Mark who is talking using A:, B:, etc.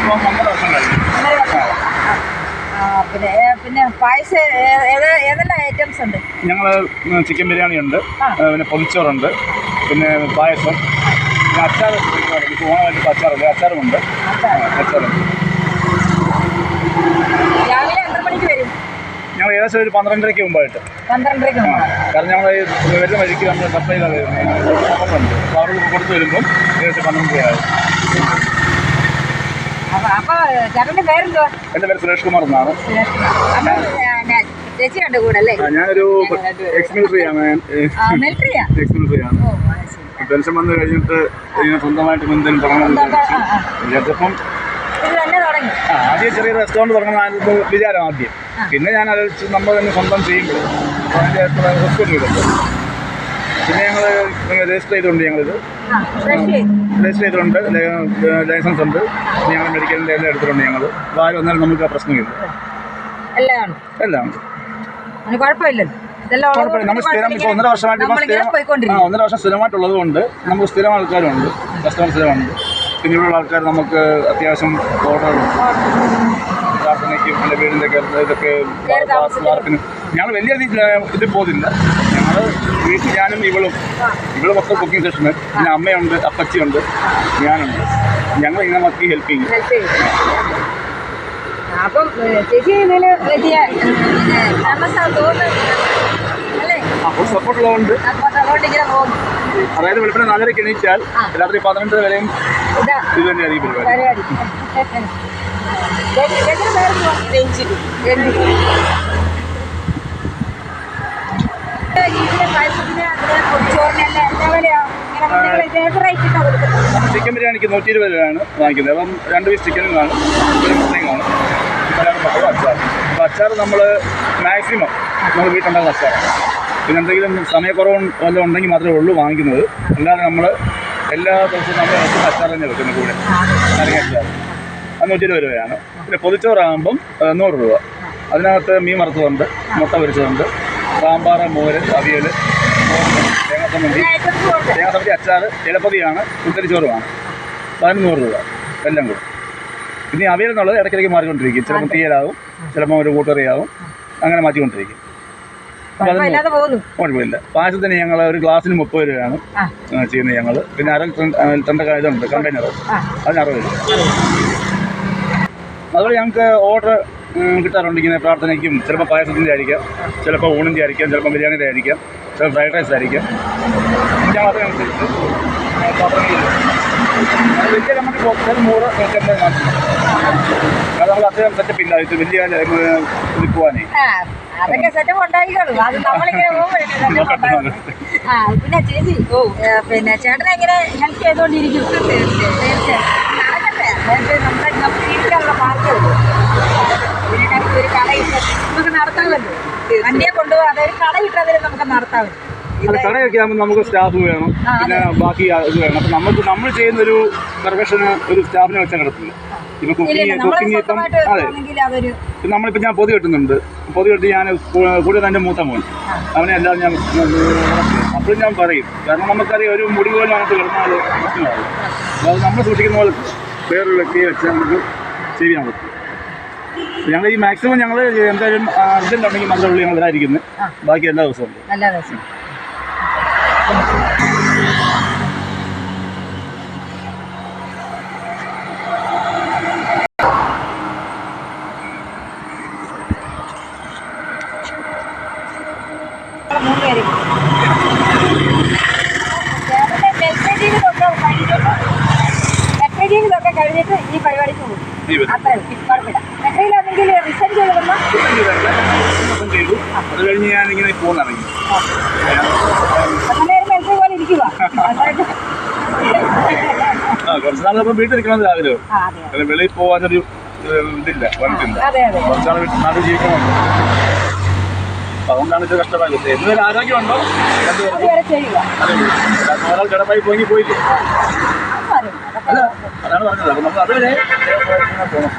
A: ഇപ്പം ഒന്നര വർഷം കഴിഞ്ഞു
B: ഒന്നര വർഷം ആ. ആ, പിന്നെ ഏ, പിന്നെ പായസം ഏ- ഏത് ഏതെല്ലാം ഐറ്റംസ് ഉണ്ട്?
A: ഞങ്ങൾ ചിക്കൻ ബിരിയാണി ഉണ്ട്
B: ആ.
A: പിന്നെ പൊതിച്ചോറുണ്ട് പിന്നെ പായസം പിന്നെ അച്ചാർ ഇപ്പോൾ ഓണമായിട്ട് അച്ചാറുണ്ട് അച്ചാറുമുണ്ട്. അച്ചാറുണ്ട്
B: രാവിലെ എത്ര മണിക്ക് വരും?
A: ഞങ്ങൾ ഏകദേശം ഒരു പന്ത്രണ്ടരയ്ക്ക് മുമ്പായിട്ട്.
B: പന്ത്രണ്ടരയ്ക്ക്
A: ആ,
B: മുമ്പ്
A: കാരണം ഞങ്ങൾ ഈ വരുന്ന വഴിക്ക് നമ്മൾ സപ്ലൈ ചെയ്താൽ വരുന്നത്. അപ്പോൾ അവർക്ക് കൊടുത്തു വരുമ്പം ഏകദേശം പന്ത്രണ്ട്
B: അപ്പൊ അപ്പൊ ചേട്ടന്റെ പേരെന്തോ
A: എന്റെ പേര് സുരേഷ് കുമാർ എന്നാണ്.
B: കൂടെ അല്ലേ
A: ഞാനൊരു എക്സ് മിലിറ്ററി ആണ്
B: മിലിറ്ററിയാ
A: എക്സ് മിലിറ്ററി ആണ്
B: ഓ
A: പെൻഷൻ വന്നു കഴിഞ്ഞിട്ട് ഇങ്ങനെ സ്വന്തമായിട്ട് എന്തെങ്കിലും തുടങ്ങണം വിചാരിച്ചപ്പം ആദ്യം ചെറിയ റെസ്റ്റോറന്റ് തുടങ്ങണം വിചാരം ആദ്യം. പിന്നെ ഞാൻ ആലോചിച്ചു നമ്മൾ തന്നെ സ്വന്തം ചെയ്യുമ്പോൾ അതിന്റെ റിസ്ക് ഒന്നും ഇല്ലല്ലോ പിന്നെ ഞങ്ങൾ രജിസ്റ്റർ ചെയ്തിട്ടുണ്ട് ഞങ്ങളിത് രജിസ്റ്റർ ചെയ്തിട്ടുണ്ട്. ലൈസൻസ് ഉണ്ട്. ഞങ്ങൾ മെഡിക്കലിന്റെ എല്ലാം എടുത്തിട്ടുണ്ട് ഞങ്ങൾ ആരും വന്നാലും നമുക്ക് ആ പ്രശ്നമില്ല
B: എല്ലാം കുഴപ്പമില്ലല്ലോ.
A: കുഴപ്പമില്ല. നമ്മൾ
B: കൊണ്ട്
A: സ്ഥിരം ഇപ്പോൾ ഒന്നര വർഷമായിട്ട് സ്ഥിരം ആ ഒന്നര വർഷം സ്ഥിരമായിട്ടുള്ളത് കൊണ്ട് നമുക്ക് സ്ഥിരം ആൾക്കാരുണ്ട്. കസ്റ്റമർ സ്ഥിരമുണ്ട്. പിന്നെ ഉള്ള ആൾക്കാർ നമുക്ക് അത്യാവശ്യം ഓർഡർ പ്രാർത്ഥനയ്ക്കും വീടിന്റെ ഇതൊക്കെ. ഞങ്ങൾ വലിയ ഇതിൽ പോകുന്നില്ല ഞങ്ങൾ വീട്ടിൽ ഞാനും ഇവളും ഇവൾ മൊത്തം കുക്കിംഗ് സെഷന് പിന്നെ അമ്മയുണ്ട് അപ്പച്ചിയുണ്ട് ഞാനുണ്ട്. ഞങ്ങൾ ഇങ്ങനെ മക്കി ഹെൽപ്പ് ചെയ്യും.
B: അപ്പം ചേച്ചി ഇതിൽ
A: അപ്പോൾ സപ്പോർട്ട് ഉള്ളതുകൊണ്ട്. അതായത് വെളുപ്പിനെ നാലരയ്ക്ക് എണീച്ചാൽ രാത്രി പതിനെട്ട് വരെയും
B: ഇതാ.
A: ഇത് തന്നെയായിരിക്കും പരിപാടി. ചിക്കൻ ബിരിയാണിക്ക് നൂറ്റി ഇരുപത് രൂപയാണ് വാങ്ങിക്കുന്നത്. അപ്പം രണ്ട് പീസ് ചിക്കനും കാണും. ഒരു മുട്ടയും കാണും. അച്ചാർ. അച്ചാർ നമ്മൾ മാക്സിമം നമ്മൾ വീട്ടുണ്ടാകുന്ന അച്ചാറാണ്. പിന്നെ എന്തെങ്കിലും സമയക്കുറവ് വല്ലതും ഉണ്ടെങ്കിൽ മാത്രമേ ഉള്ളൂ വാങ്ങിക്കുന്നത്. അല്ലാതെ നമ്മൾ എല്ലാ ദിവസവും നമ്മൾ അച്ചാർ തന്നെ വെക്കുന്നത് കൂടെ. നാരങ്ങ അച്ചാർ. നൂറ്റി ഇരുപത് രൂപയാണ്. പിന്നെ പൊതിച്ചോറാകുമ്പം നൂറ് രൂപ. അതിനകത്ത് മീൻ വറുത്തതുണ്ട് മുട്ട പൊരിച്ചതുണ്ട് സാമ്പാർ മോര് അവിയൽ തേങ്ങ ചമ്മന്തി
B: ഈ ഐറ്റംസ് ഉണ്ട്.
A: തേങ്ങ സമിതി അച്ചാർ ഇലപ്പതിയാണ് കുത്തരിച്ചോറുമാണ് പതിനൊന്നൂറ് രൂപ എല്ലാം കൂടെ. പിന്നെ അവിയൽ എന്നുള്ളത് ഇടയ്ക്കിടയ്ക്ക് മാറിക്കൊണ്ടിരിക്കും. ചിലപ്പോൾ തീയലാവും ചിലപ്പോൾ ഒരു കൂട്ടറിയാവും അങ്ങനെ മാറ്റിക്കൊണ്ടിരിക്കും. കുഴപ്പമില്ല. പായസത്തിന് ഞങ്ങൾ ഒരു ഗ്ലാസ്സിന് മുപ്പത് രൂപയാണ് ചെയ്യുന്നത് ഞങ്ങൾ പിന്നെ അര തണ്ട ഇതുണ്ട് കണ്ടെയ്നർ അതിന് അറുപത് രൂപ അതുപോലെ ഞങ്ങൾക്ക് ഓർഡർ കിട്ടാറുണ്ട് ഇങ്ങനെ പ്രാർത്ഥനയ്ക്കും ചിലപ്പോൾ പായസത്തിന്റെ ആയിരിക്കാം ചിലപ്പോൾ ഊണിന്റെ ആയിരിക്കാം ചിലപ്പോൾ ബിരിയാണിയുടെ ആയിരിക്കാം ചിലപ്പോൾ ഫ്രൈഡ് റൈസ് ആയിരിക്കാം. അതിനനുസരിച്ച് വലിയ നൂറ് നൂറ്റമ്പത് അത് നമ്മൾ അത്രയും സെറ്റപ്പ് ഇല്ല. ഇത് വലിയ ഏഹ്, ഇതിൽ പോകാനേ
B: ആ, അതൊക്കെ സെറ്റപ്പ് ഉണ്ടാക്കിക്കോളൂ അത് നമ്മളിങ്ങനെ പോകുമ്പോഴല്ലേ setup ഉണ്ടാകുന്നത്. ആ പിന്നെ ചേച്ചി ഓ പിന്നെ ചേട്ടനെ ഇങ്ങനെ ഹെൽപ്പ് ചെയ്തുകൊണ്ടിരിക്കും തീർച്ചയായും. നമ്മുടെ നമുക്ക് വീട്ടിലുള്ള മാർഗമുള്ളൂ ഇതിനിടയ്ക്ക് ഒരു കടയിട്ട് നമുക്ക് നടത്താമല്ലോ. വണ്ടിയെ കൊണ്ടുപോകാം അതൊരു കടയിട്ടതിൽ നമുക്ക് നടത്താമല്ലോ.
A: അത് കടയൊക്കെ നമുക്ക് സ്റ്റാഫ് വേണം. പിന്നെ ബാക്കി ഇത് വേണം. അപ്പം നമുക്ക് നമ്മൾ ചെയ്യുന്ന ഒരു പ്രൊഫഷന് ഒരു സ്റ്റാഫിനെ വെച്ചാൽ കിടത്തില്ല ഇപ്പം കുക്കിംഗ് കുക്കിംഗ് ഇപ്പം അതെ. ഇപ്പം നമ്മളിപ്പോൾ ഞാൻ പൊതി കെട്ടുന്നുണ്ട്. പൊതി കെട്ടി ഞാൻ കൂടുതൽ എന്റെ മൂത്ത മോൻ. അവനെ എല്ലാം ഞാൻ അപ്പോഴും ഞാൻ പറയും. കാരണം നമുക്കറിയാം ഒരു മുടി പോലും അതിനകത്ത് കിടന്നാൽ പ്രശ്നമാകും അപ്പോൾ അത് നമ്മൾ സൂക്ഷിക്കുന്ന പോലെ വേറൊരു വ്യക്തിയെ വെച്ചാൽ നമുക്ക് ചെയ്യാൻ പറ്റും. ഞങ്ങൾ ഈ മാക്സിമം ഞങ്ങൾ എന്തായാലും അർജന്റ് ഉണ്ടെങ്കിൽ മാത്രമേ ഉള്ളൂ ഞങ്ങൾ വരാതിരിക്കുന്നത് ബാക്കി എല്ലാ ദിവസവും.
B: എല്ലാ ദിവസവും. മൂന്ന് പേര്. കഴിഞ്ഞിട്ട് ഈ പരിപാടിക്ക് പോകും
A: ഈ വരും.
B: അത്രേ ഉള്ളൂ. കുഴപ്പമില്ല മെട്രയിലാണെങ്കിൽ റിസൈൻ ചെയ്ത്
A: ദിവസം ചെയ്തു. അത് കഴിഞ്ഞ് ഞാൻ ഇങ്ങനെ പോകുന്നിറങ്ങി
B: അങ്ങനെ മെട്രോ പോലെ ഇരിക്കുക
A: കുറച്ച് നാൾ നമ്മൾ വീട്ടിൽ നിൽക്കണമെന്ന് രാവിലെ. വെളിയിൽ പോകാനൊരു ഇതില്ല
B: അതെ
A: കുറച്ചാൾ നാട്ടിൽ ജീവിക്കണം. അതുകൊണ്ടാണ് ഇത് കഷ്ടമായത് എന്തൊരു ആരോഗ്യമുണ്ടോ? ഒരാൾ കിടപ്പായി പോയി പോയില്ലേ? അല്ല അതാണ് പറഞ്ഞത്. അപ്പം നമ്മൾ അതുവരെ പോകണം